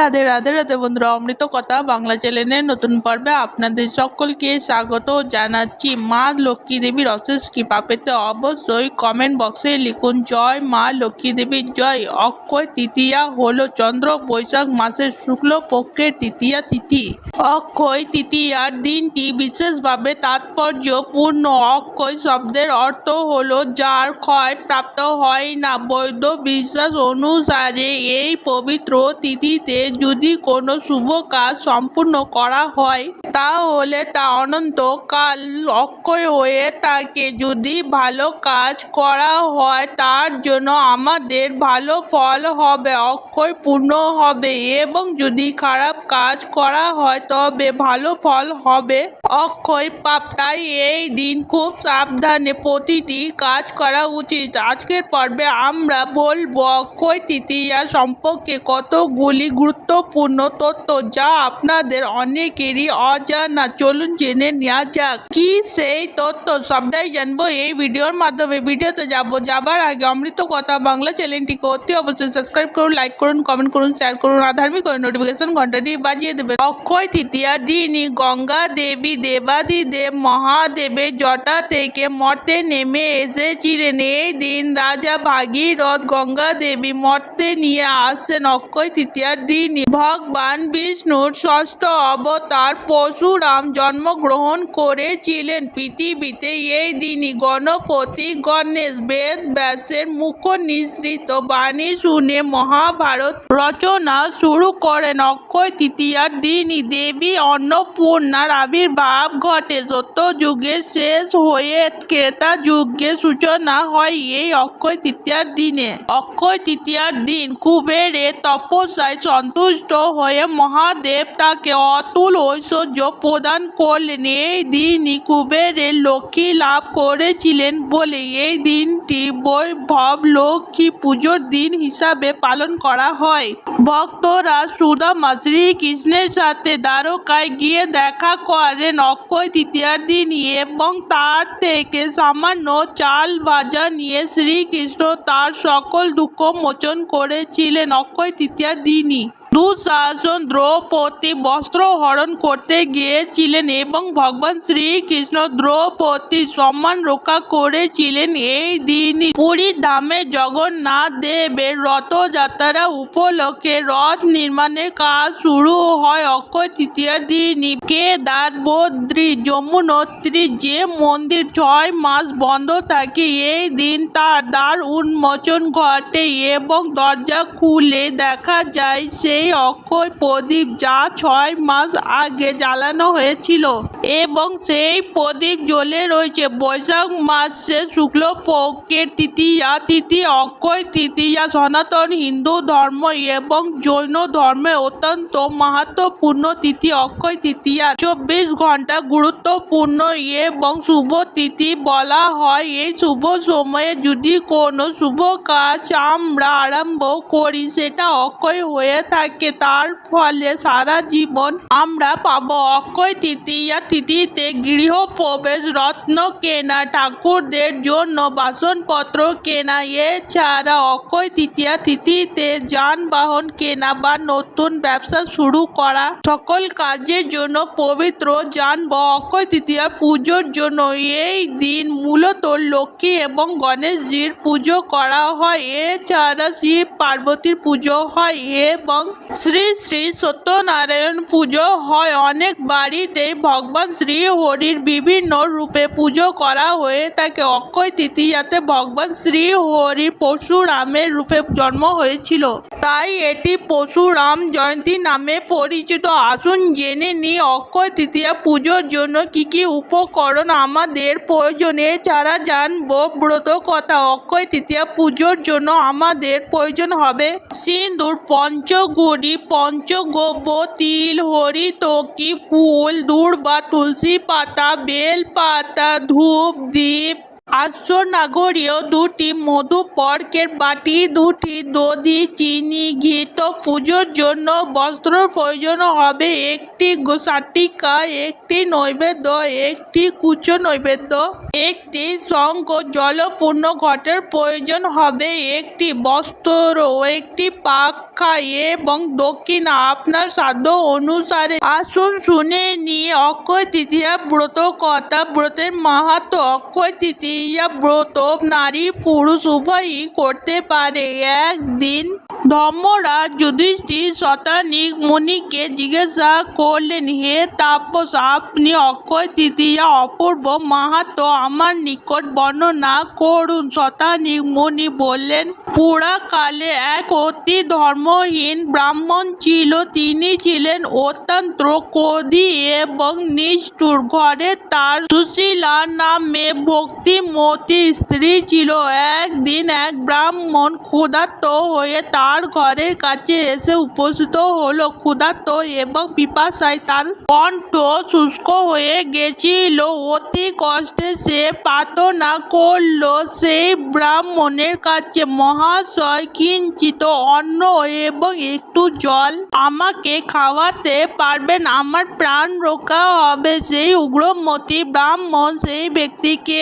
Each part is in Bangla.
রাধে রাধে রাধে বন্ধুরা, অমৃত কথা বাংলা চ্যানেলের নতুন পর্বে আপনাদের সকলকে স্বাগত জানাচ্ছি। মা লক্ষ্মী দেবীর অশেষ কৃপা পেতে অবশ্যই কমেন্ট বক্সে লিখুন, জয় মা লক্ষ্মী দেবীর জয়। অক্ষয় তৃতীয়া হলো চন্দ্র, বৈশাখ মাসের শুক্ল পক্ষের তৃতীয়া তিথি। অক্ষয় তৃতীয়ার দিনটি বিশেষভাবে তাৎপর্যপূর্ণ। অক্ষয় শব্দের অর্থ হলো, যার ক্ষয় প্রাপ্ত হয় না। বৈধ বিশ্বাস অনুসারে এই পবিত্র তিথিতে যদি কোনো শুভ কাজ সম্পূর্ণ করা হয় তাহলে তা অনন্তকাল অক্ষয় হয়ে থাকে যদি ভালো কাজ করা হয়, তার জন্য আমাদের ভালো ফল হবে, অক্ষয় পূর্ণ হবে এবং যদি খারাপ কাজ করা হয়, তবে ভালো ফল হবে। অক্ষয় পাপ, তাই এই দিন খুব সাবধানে প্রতিটি কাজ করা উচিত। আজকের পর্বে আমরা বলব, অক্ষয় তৃতীয়া সম্পর্কে কতগুলি গুরুত্বপূর্ণ তথ্য যা আপনাদের অনেকেরই অজানা চলুন জেনে নেওয়া যাক কি সেই তথ্য সবটাই জানব এই ভিডিওর মাধ্যমে ভিডিওতে যাব যাবার আগে অমৃত কথা বাংলা চ্যানেলটিকে অতি অবশ্যই সাবস্ক্রাইব করুন লাইক করুন কমেন্ট করুন শেয়ার করুন আর ধার্মিক করে নোটিফিকেশন ঘন্টাটি বাজিয়ে দেবেন অক্ষয় তৃতীয়ার দিনই গঙ্গা দেবী দেবাদিদেব মহাদেবের জটা থেকে মর্তে নেমে এসেছিলেন এই দিন রাজা ভাগীরথ গঙ্গা দেবী মর্তে নিয়ে আসেন অক্ষয় তৃতীয়ার দিনই ভগবান বিষ্ণুর ষষ্ঠ অবতার পরশুরাম জন্মগ্রহণ করেছিলেন। পৃথিবীতে এই দিনই গণপতি গণেশ বেদ ব্যাসের মুখ নিঃসৃত বাণী শুনে মহাভারত রচনা শুরু করেন। অক্ষয় তৃতীয়ার দিনই দেবী অন্নপূর্ণার আবির্ভাব ঘটে। সত্য যুগের শেষ হয়ে ক্রেতা যুগের সূচনা হয় এই অক্ষয় তৃতীয়ার দিনে। অক্ষয় তৃতীয়ার দিন কুবেরে তপস্যায় সন্তুষ্ট হয়ে মহাদেব তাকে অতুল ঐশ্বর্য প্রদান করলেন। এই দিনই কুবেরের লক্ষ্মী লাভ করেছিলেন বলে এই দিনটি বৈভব লক্ষ্মী পুজোর দিন হিসাবে পালন করা হয়। ভক্তরা সুদামা শ্রীকৃষ্ণের সাথে দ্বারকায় গিয়ে দেখা করেন অক্ষয় তৃতীয়ার দিন এবং তার থেকে সামান্য চাল ভাজা নিয়ে শ্রীকৃষ্ণ তার সকল দুঃখ মোচন করেছিলেন অক্ষয় তৃতীয়ার দিনই। দুঃশাসন দ্রৌপদী বস্ত্র হরণ করতে গিয়েছিলেন এবং ভগবান শ্রীকৃষ্ণ দ্রৌপদীর সম্মান রক্ষা করেছিলেন। এই দিনই পুরীর ধামে জগন্নাথ দেবের রথযাত্রা উপলক্ষে রথ নির্মাণের কাজ শুরু হয়। অক্ষয় তৃতীয়ার দিনই কেদার বদ্রী যমুনোত্রী যে মন্দির ছয় মাস বন্ধ থাকে, এই দিন তার দ্বার উন্মোচন ঘটে এবং দরজা খুলে দেখা যায়। সেই অক্ষয় প্রদীপ যা ছয় মাস আগে জ্বালানো হয়েছিল এবং সেই প্রদীপ জ্বলে রয়েছে। বৈশাখ মাসে শুক্ল পক্ষের তৃতীয়া তিথি অক্ষয় তৃতীয়া সনাতন হিন্দু ধর্ম এবং জৈন ধর্মে অত্যন্ত মাহাত্মপূর্ণ তিথি অক্ষয় তৃতীয়া। চব্বিশ ঘণ্টা গুরুত্বপূর্ণ এবং শুভ তিথি বলা হয়। এই শুভ সময়ে যদি কোনো শুভ কাজ আমরা আরম্ভ করি, সেটা অক্ষয় হয়ে থাকে। তার ফলে সারা জীবন আমরা পাবো অক্ষয় তৃতীয়া। তিথিতে গৃহ প্রবেশ রত্ন কেনা, ঠাকুরদের জন্য বাসনপত্র কেনা, এছাড়া অক্ষয় তৃতীয়া তিথিতে যানবাহন কেনা বা নতুন ব্যবসা শুরু করা। সকল কাজের জন্য পবিত্র জানব অক্ষয় তৃতীয়া পুজোর জন্য এই দিন মূলত লক্ষ্মী এবং গণেশজির পুজো করা হয়। এছাড়া শিব পার্বতীর পুজো হয় এবং শ্রী শ্রী সত্যনারায়ণ পুজো হয়। অনেক বাড়িতেই ভগবান শ্রী হরির বিভিন্ন রূপে পুজো করা হয়ে থাকে। অক্ষয় তৃতীয়াতে ভগবান শ্রী হরির পরশুরামের রূপে জন্ম হয়েছিল। তাই এটি পরশুরাম জয়ন্তী নামে পরিচিত। আসুন জেনে নিই অক্ষয় তৃতীয়া পুজোর জন্য কি কি উপকরণ আমাদের প্রয়োজন এছাড়া জানব ব্রত কথা। অক্ষয় তৃতীয়া পুজোর জন্য আমাদের প্রয়োজন হবে সিন্দুর পঞ্চগুড়ি পঞ্চগব্য তিল হরিতকি ফুল দূর্বা তুলসী পাতা বেল পাতা ধূপ দ্বীপ হাস্যনাগরীয় দুটি মধুপর্কের বাটি, দুটি দধি, চিনি ঘি তো পুজোর জন্য বস্ত্র প্রয়োজন হবে। একটি সাটিকা একটি নৈবেদ্য, একটি কুচো নৈবেদ্য, একটি শঙ্খ জলপূর্ণ ঘটের প্রয়োজন হবে। একটি বস্ত্র একটি পাখা এবং দক্ষিণ আপনার সাধ্য অনুসারে আসুন শুনে নিয়ে অক্ষয় তৃতীয়া ব্রত কথা ব্রতের মাহাত্ম অক্ষয় তৃতীয়া ব্রত নারী পুরুষ উভয়ই করতে পারে। একদিন ধর্মরাজ যুধিষ্ঠির শতানিক মুনিকে জিজ্ঞাসা করলেন, হে তাপস, আপনি অক্ষয় তৃতীয়া, অপূর্ব, মাহাত্ম, আমার নিকট বর্ণনা করুন। শতানিক মুনি বললেন, পুরাকালে এক অতি ধর্মহীন ব্রাহ্মণ ছিল। তিনি ছিলেন অত্যন্ত ক্রোধী এবং নিষ্ঠুর। ঘরে তার সুশীলা নামে ভক্তিমতী স্ত্রী ছিল। একদিন এক ব্রাহ্মণ ক্ষুধার্ত হয়ে তার ঘরের কাছে এসে উপস্থিত হলো। ক্ষুধার্ত এবং পিপাসায় তার কণ্ঠ শুষ্ক হয়ে গেছিল। অতি কষ্টে সে প্রার্থনা করল, সেই ব্রাহ্মণের কাছে মহাশয় কিঞ্চিত অন্ন এবং একটু জল আমাকে খাওয়াতে পারবেন। আমার প্রাণ রক্ষা হবে। সেই উগ্রমতী ব্রাহ্মণ সেই ব্যক্তিকে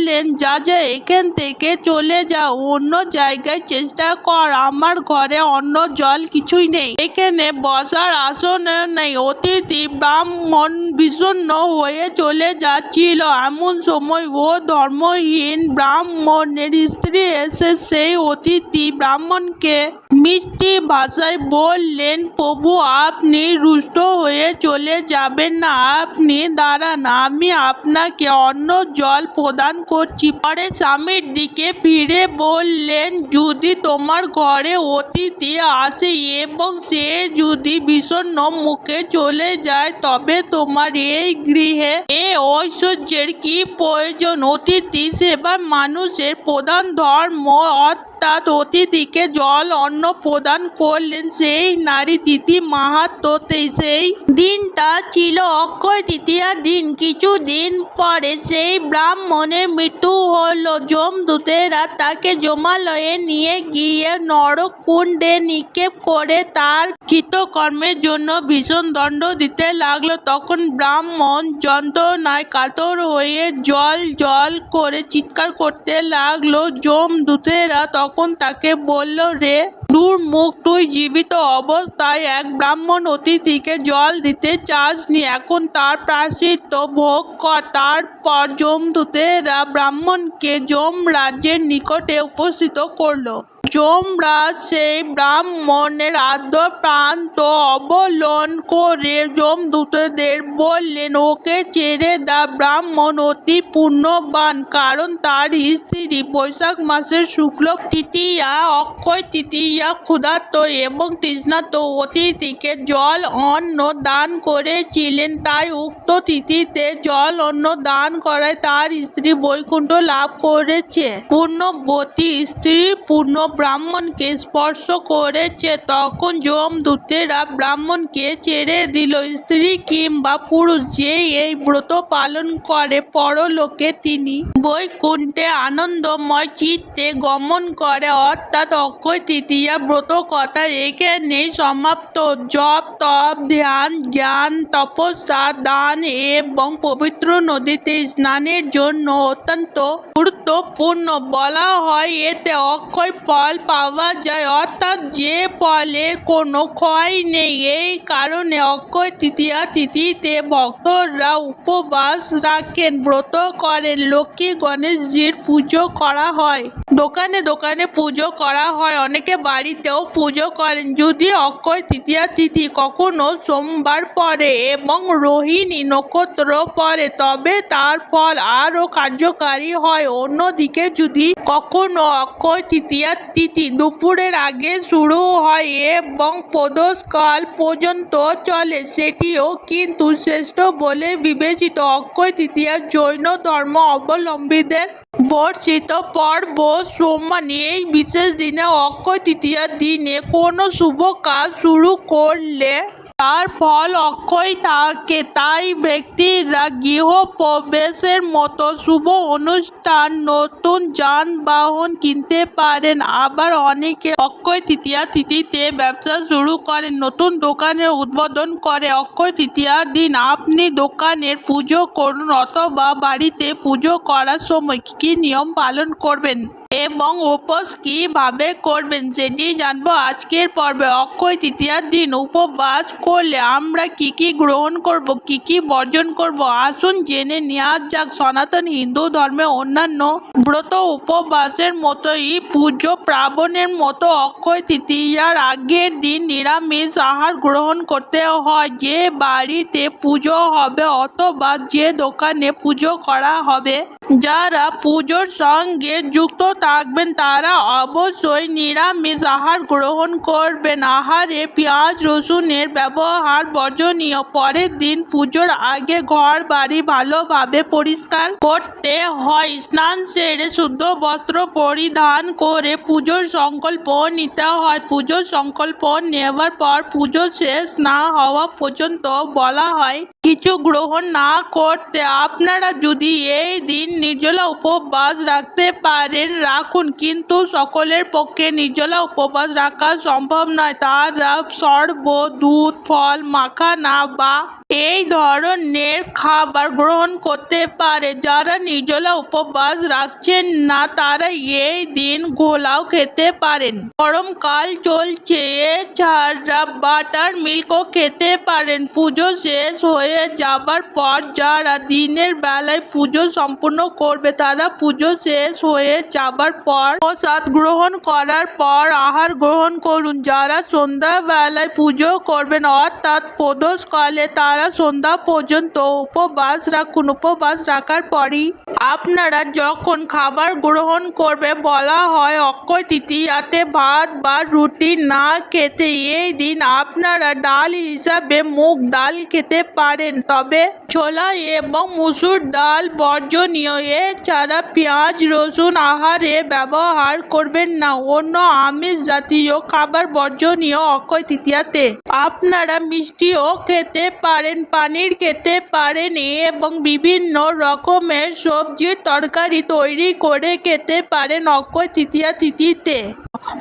বললেন, যা যা এখান থেকে চলে যা অন্য জায়গায় চেষ্টা কর। আমার ঘরে অন্য জল কিছুই নেই। এখানে বসার আসন নেই। অতিথি ব্রাহ্মণ বিষণ্ণ হয়ে চলে যাচ্ছিল। এমন সময় ও ধর্মহীন ব্রাহ্মণের স্ত্রী এসে সেই অতিথি ব্রাহ্মণকে মিষ্টি ভাষায় বললেন, প্রভু, আপনি রুষ্ট হয়ে চলে যাবেন না। আপনি দাঁড়ান। আমি আপনাকে অন্য জল প্রদান করছি। পরে স্বামীর দিকে ফিরে বললেন, যদি তোমার ঘরে অতিথি আসে এবং সে যদি বিষণ্ণ মুখে চলে যায়, তবে তোমার এই গৃহে এ ঐশ্বর্যের কি প্রয়োজন? অতিথি সেবা মানুষের প্রধান ধর্ম। অর্থাৎ অতিথিকে জল, অন্ন প্রদান করলেন সেই নারী তিথি মাহাত্মতে সেই দিনটা ছিল অক্ষয় তৃতীয়া দিন। কিছুদিন পরে সেই ব্রাহ্মণের মৃত্যু হলো। যমদূতেরা তাকে জমালয়ে নিয়ে গিয়ে নরকুণ্ডে নিক্ষেপ করে তার কৃতকর্মের জন্য ভীষণ দণ্ড দিতে লাগল। তখন ব্রাহ্মণ যন্ত্রণায় কাতর হয়ে জল জল করে চিৎকার করতে লাগল। যমদূতেরা তখন তাকে বলল, রে দুর্মুখ তুই জীবিত অবস্থায় এক ব্রাহ্মণ অতিথিকে জল দিতে চাসনি। এখন তার প্রাশ্চিত্য ভোগ কর। তারপর যমদূতেরা ব্রাহ্মণকে যম রাজ্যের নিকটে উপস্থিত করল। যমরাজ সেই ব্রাহ্মণের আদ্য প্রান্ত অবলম্বন করে যমদূতদের বললেন, ওকে ছেড়ে দা, ব্রাহ্মণ অতি পুণ্যবান, কারণ তার স্ত্রী বৈশাখ মাসের শুক্ল তৃতীয়া, অক্ষয় তৃতীয়া ক্ষুধার্ত এবং তৃষ্ণাত অতিথিকে জল, অন্ন দান করেছিলেন। তাই উক্ত তিথিতে জল, অন্ন দান করায় তার স্ত্রী বৈকুণ্ঠ লাভ করেছে। পূর্ণবতী স্ত্রী পূর্ণ ব্রাহ্মণকে স্পর্শ করেছে, তখন যমদূতেরা ব্রাহ্মণকে ছেড়ে দিল। স্ত্রী কিংবা পুরুষ যে এই ব্রত পালন করে, পরলোকে তিনি বৈকুণ্ঠে আনন্দময় চিত্তে গমন করে। অর্থাৎ অক্ষয় তৃতীয়া ব্রত কথা এখানে সমাপ্ত। জপ, তপ, ধ্যান, জ্ঞান, তপস্যা, দান এবং পবিত্র নদীতে স্নানের জন্য অত্যন্ত গুরুত্বপূর্ণ। বলা হয় এতে অক্ষয় ফল পাওয়া যায়, অর্থাৎ যে ফলের কোনো ক্ষয় নেই। এই কারণে অক্ষয় তৃতীয়া তিথিতে ভক্তরা উপবাস রাখেন, ব্রত করেন, লক্ষ্মী গণেশজির পুজো করা হয়। দোকানে দোকানে পুজো করা হয়, অনেকে বাড়িতেও পুজো করেন। যদি অক্ষয় তৃতীয়া তিথি কখনো সোমবার পরে এবং রোহিণী নক্ষত্র পরে তবে তার ফল আরও কার্যকারী হয়। অন্যদিকে যদি কখনো অক্ষয় তৃতীয়া তিথি দুপুরের আগে শুরু হয় এবং প্রদোষকাল পর্যন্ত চলে। সেটিও কিন্তু শ্রেষ্ঠ বলে বিবেচিত। অক্ষয় তৃতীয়া জৈন ধর্ম অবলম্বীদের বর্ষিত পর্ব সম্মান এই বিশেষ দিনে অক্ষয় তৃতীয়ার দিনে কোনো শুভ কাজ শুরু করলে তার ফল অক্ষয় থাকে। তাই ব্যক্তিরা গৃহ প্রবেশের মতো শুভ অনুষ্ঠান, নতুন যানবাহন কিনতে পারেন। আবার অনেকে অক্ষয় তৃতীয়া তিথিতে ব্যবসা শুরু করেন, নতুন দোকানের উদ্বোধন করে। অক্ষয় তৃতীয়ার দিন আপনি দোকানের পুজো করুন অথবা বাড়িতে পুজো করার সময় কী নিয়ম পালন করবেন? এবং উপোস কীভাবে করবেন সেটি জানব আজকের পর্বে। অক্ষয় তৃতীয়ার দিন উপবাস করলে আমরা কি কি গ্রহণ করব, কি কি বর্জন করব? আসুন জেনে নেওয়া যাক। সনাতন হিন্দু ধর্মে অন্যান্য ব্রত উপবাসের মতোই পুজো প্রাবণের মতো অক্ষয় তৃতীয়ার আগের দিন নিরামিষ আহার গ্রহণ করতে হয়। যে বাড়িতে পুজো হবে অথবা যে দোকানে পুজো করা হবে, যারা পুজোর সঙ্গে যুক্ত থাকবেন, তারা অবশ্যই নিরামিষ আহার গ্রহণ করবেন। আহারে পেঁয়াজ, রসুনের ব্যবহার বর্জনীয়। পরের দিন পুজোর আগে ঘর বাড়ি ভালোভাবে পরিষ্কার করতে হয়। স্নান সেরে শুদ্ধ বস্ত্র পরিধান করে পুজোর সংকল্প নিতে হয়। পুজোর সংকল্প নেওয়ার পর পুজো শেষ না হওয়া পর্যন্ত বলা হয় কিছু গ্রহণ না করতে আপনারা যদি এই দিন নির্জলা উপবাস রাখতে পারেন, রাখুন। কিন্তু সকলের পক্ষে নির্জলা উপবাস রাখা সম্ভব নয়। তারা সর্ব দুধ ফল মাখা না বা এই ধরনের খাবার গ্রহণ করতে পারে যারা নির্জলা উপবাস রাখছেন না, তারা এই দিন গোলাও খেতে পারেন। গরমকাল চলছে, এছাড়া বাটার মিল্কও খেতে পারেন। পুজো শেষ হয়ে যাবার পর যারা দিনের বেলায় পুজো সম্পূর্ণ করবে, তারা পুজো শেষ হয়ে যাবার পর প্রসাদ গ্রহণ করার পর আহার গ্রহণ করুন। যারা সন্ধ্যাবেলায় পুজো করবেন, অর্থাৎ প্রদোষকালে তারা সন্ধ্যা পর্যন্ত উপবাস রাখুন, উপবাস রাখার পরই আপনারা যখন খাবার গ্রহণ করবে, বলা হয় অক্ষয় তৃতীয়াতে ভাত বা রুটি না খেতে এই দিন আপনারা ডাল হিসাবে মুগ ডাল খেতে পারেন। তবে ছোলা এবং মুসুর ডাল বর্জনীয়। এছাড়া পেঁয়াজ, রসুন আহারে ব্যবহার করবেন না। অন্য আমিষ জাতীয় খাবার বর্জনীয় অক্ষয় তৃতীয়াতে আপনারা মিষ্টিও খেতে পারেন। পানির খেতে পারেন এবং বিভিন্ন রকমের সবজির তরকারি তৈরি করে খেতে পারেন অক্ষয় তৃতীয়া তিথিতে।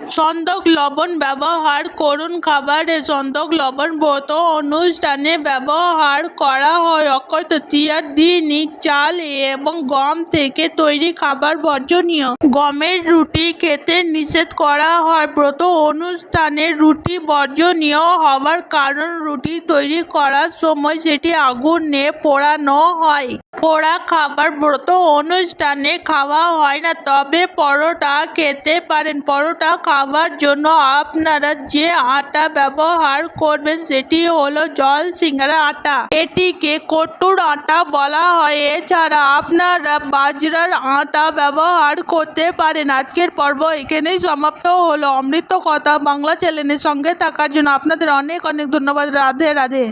সন্দক লবণ ব্যবহার করুন। খাবারে সন্দক লবণ ব্রত অনুষ্ঠানে ব্যবহার করা হয়। অক্ষয় তৃতীয়ার দিনই চাল এবং গম থেকে তৈরি খাবার বর্জনীয়। গমের রুটি খেতে নিষেধ করা হয়। ব্রত অনুষ্ঠানে রুটি বর্জনীয় হওয়ার কারণ রুটি তৈরি করার সময় সেটি আগুনে পোড়ানো হয়। পোড়া খাবার ব্রত অনুষ্ঠানে খাওয়া হয় না, তবে পরোটা খেতে পারেন। পরোটা খাওয়ার জন্য আপনারা যে আটা ব্যবহার করবেন, সেটি হলো জল সিঙ্গারা আটা। এটিকে কটুর আটা বলা হয়। এছাড়া আপনারা বাজরার আটা ব্যবহার করতে পারেন। আজকের পর্ব এখানেই সমাপ্ত হলো। অমৃত কথা বাংলা চ্যানেলের সঙ্গে থাকার জন্য আপনাদের অনেক অনেক ধন্যবাদ। রাধে রাধে।